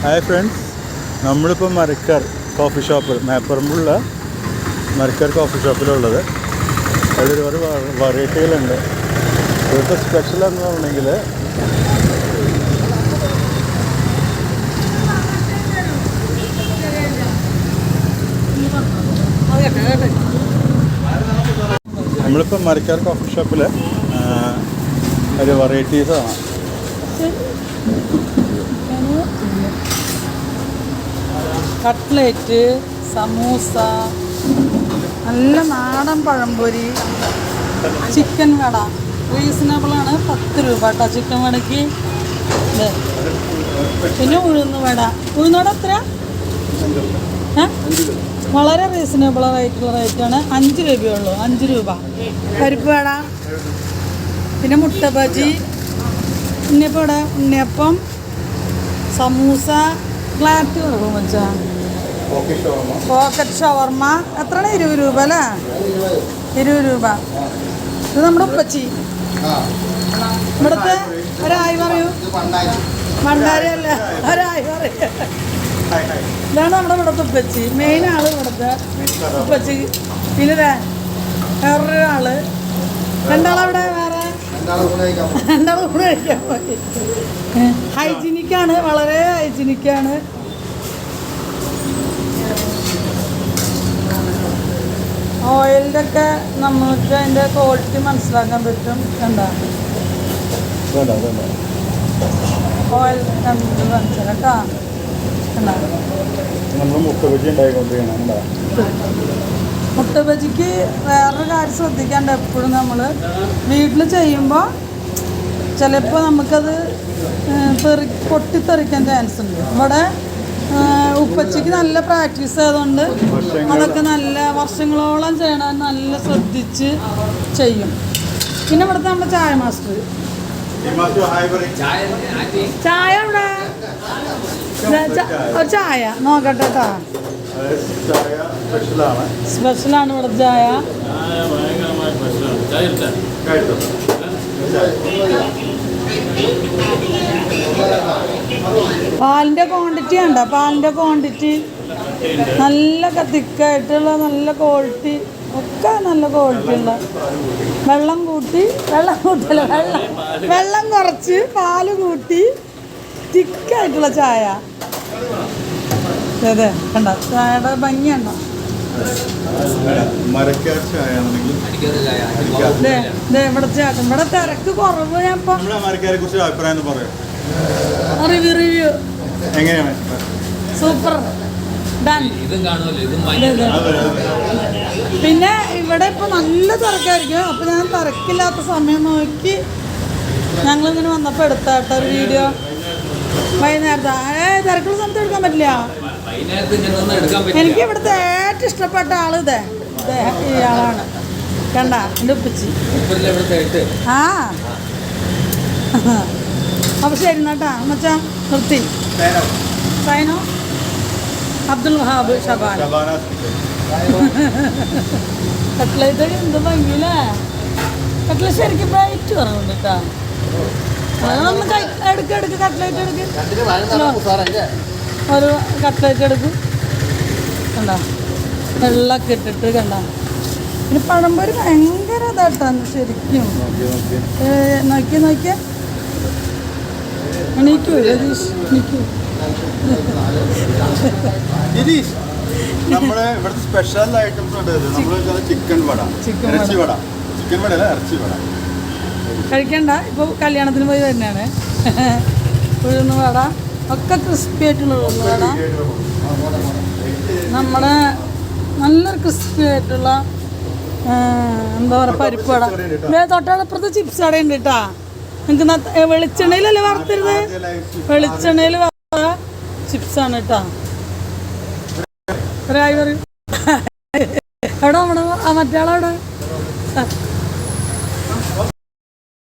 Hi friends നമ്മളിപ്പോൾ Marakkar coffee shop മേപ്പറമ്പുള്ള Marakkar coffee ഷോപ്പിലുള്ളത് അവിടെ ഒരുപാട് വെറൈറ്റികളുണ്ട് ഇവിടുത്തെ സ്പെഷ്യൽ എന്ന് പറഞ്ഞെങ്കിൽ നമ്മളിപ്പോൾ മരക്കാർ കോഫി ഷോപ്പിൽ ഒരു വെറൈറ്റീസാണ് കട്ട്ലേറ്റ് സമൂസ നല്ല നാടൻ പഴംപൊരി ചിക്കൻ വട. റീസണബിൾ ആണ്. പത്ത് രൂപ കേട്ടോ ചിക്കൻ വടയ്ക്ക്. ഇത്. പിന്നെ ഉഴുന്ന് വട. ഉഴുന്ന് വട എത്ര? വളരെ റീസണബിൾ ആയിട്ടുള്ള റേറ്റാണ് അഞ്ച് രൂപയേ ഉള്ളൂ. അഞ്ച് രൂപ. പരിപ്പ് വട. പിന്നെ മുട്ട ബജി. ഉണ്ണിയപ്പം ഇവിടെ ഉണ്ണിയപ്പം സമൂസ ഗ്ലാറ്റ് കൊടുക്കും വെച്ചാ പോക്കറ്റ് ഷവർമ്മ എത്രയാണ്? ഇരുപത് രൂപ അല്ലേ? ഇരുപത് രൂപ. ഇത് നമ്മുടെ ഉപ്പച്ചി. ഇവിടുത്തെ ഒരായി പറയൂ. മണ്ടാരി അല്ല. ഒരായി പറയൂ. ഇതാണ് നമ്മുടെ ഇവിടുത്തെ ഉപ്പച്ചി. മെയിൻ ആൾ ഇവിടുത്തെ ഉപ്പച്ചി. പിന്നെ വേറൊരാൾ. രണ്ടാളവിടെ വേറെ? രണ്ടാളും കൂടെ കഴിക്കാൻ പോയി. ഹൈജീനിക്കാണ്. വളരെ ഹൈജീനിക്കാണ്. ഓയിലിന്റെ ഒക്കെ നമുക്ക് അതിന്റെ ക്വാളിറ്റി മനസ്സിലാക്കാൻ പറ്റും. എന്താ വേണ്ട വേണ്ട. ഓയിൽ കണ്ടിട്ട് മനസ്സിലാക്കാം കേട്ടോ. എന്താ നമ്മൾ മുട്ട ബജി ഉണ്ടായിക്കൊണ്ടിരിക്കണം എന്താ വേറൊരു കാര്യം ശ്രദ്ധിക്കാണ്ട് എപ്പോഴും നമ്മൾ വീട്ടിൽ ചെയ്യുമ്പോൾ ചിലപ്പോൾ നമുക്കത് തെറി പൊട്ടിത്തെറിക്കാൻ ചാൻസ് ഉണ്ട്. ഇവിടെ ഏഹ്, ഉപ്പച്ചിക്ക് നല്ല പ്രാക്ടീസ് ആയതുകൊണ്ട് അതൊക്കെ നല്ല വർഷങ്ങളോളം ചെയ്യണം നല്ല ശ്രദ്ധിച്ച് ചെയ്യും. പിന്നെ ഇവിടുത്തെ നമ്മുടെ ചായ മാസ്റ്റർ. ചായ ഇവിടെ ചായ. നോക്കട്ടെ കേട്ടോ സ്പെഷ്യലാണ് ഇവിടെ ചായ. പാലിന്റെ ക്വാണ്ടിറ്റി ഉണ്ടോ പാലിന്റെ ക്വാണ്ടിറ്റി നല്ല തിക്കായിട്ടുള്ള നല്ല ക്വാളിറ്റി ഒക്കെ നല്ല ക്വാളിറ്റി ഉള്ള. വെള്ളം കൂട്ടി വെള്ളം കൂട്ടില്ല വെള്ളം. വെള്ളം കുറച്ച് പാൽ കൂട്ടി തിക്കായിട്ടുള്ള ചായ. അതെ കണ്ട? ചായയുടെ ഭംഗി ഉണ്ടോ മരക്കാർ ചായ ആണെന്നെങ്കിൽ ദേ ദേ ഇവിടെ ഇവിടെ തിരക്ക് കുറവ് ഞാൻ അഭിപ്രായം പറയും. റിവ്യൂ റിവ്യൂ എങ്ങനെയാണ്? സൂപ്പർ ഡൺ പിന്നെ ഇവിടെ ഇപ്പൊ നല്ല തിരക്കായിരിക്കും. അപ്പൊ ഞാൻ തിരക്കില്ലാത്ത സമയം നോക്കി ഞങ്ങൾ ഇങ്ങനെ വന്നപ്പോ എടുത്താട്ടോ ഒരു വീഡിയോ. വൈകുന്നേരത്തെ. ഏ തിരക്കുള്ള സമയത്ത് എടുക്കാൻ പറ്റില്ല. എനിക്ക് ഇവിടുത്തെ ഏറ്റവും ഇഷ്ടപ്പെട്ട ആൾ ഇതേ. ഇയാളാണ് കണ്ട എന്റെ ഉപ്പച്ചി. ആ. അപ്പൊ ശരി എന്നാട്ടാ മച്ചാ നിർത്തി. സൈനോ. അബ്ദുൽ വഹാബ് ഷബാൻ ശബാന കട്ട്ലേറ്റ് എന്ത് ഭംഗിയില്ലേ കട്ട്ലേറ്റ് ശരിക്കും ബ്രൈറ്റ് കുറവുണ്ട് കേട്ടാ. അതൊന്ന് എടുക്ക് എടുക്ക് കട്ട്ലേറ്റ് എടുക്ക്. ഒരു കട്ട്ലേറ്റ് എടുക്കും. കണ്ടോ? വെള്ളമൊക്കെ ഇട്ടിട്ട് കണ്ട? പിന്നെ പഴംപൊരി ഭയങ്കര ഇതാട്ടാന്ന് ശരിക്കും. നോക്കി നോക്കി ഏ, നോക്കി നോക്കിയ. എണീക്കൂ രതീഷ് എണീക്കൂ ഗിരീഷ് നമ്മുടെ ഇവിടുത്തെ സ്പെഷ്യൽ ഐറ്റംസ് ഉണ്ട് നമ്മൾ ചിക്കൻ വട. ഇറച്ചി വട. ചിക്കൻ വട അല്ല ഇറച്ചി വട. കഴിക്കണ്ട. ഇപ്പോൾ കല്യാണത്തിന് പോയി തന്നെയാണ്. ഉഴുന്ന് വട. ഒക്കെ ക്രിസ്പി ആയിട്ടുള്ള ഉഴുന്ന് വട. നമ്മുടെ നല്ലൊരു ക്രിസ്പി ആയിട്ടുള്ള എന്താ പറയുക പരിപ്പ് വട. തൊട്ടടുപ്പുറത്ത് ചിപ്സ് കട ഉണ്ട് കേട്ടാ. നിങ്ങൾക്ക് വെളിച്ചെണ്ണയിലല്ലേ വറുത്തരുത്? വെളിച്ചെണ്ണയിൽ വറുത്ത ചിപ്സാണ് കേട്ടോ ഒരായി പറയും. എവിടെ ആ മറ്റേ ആളവിടെ?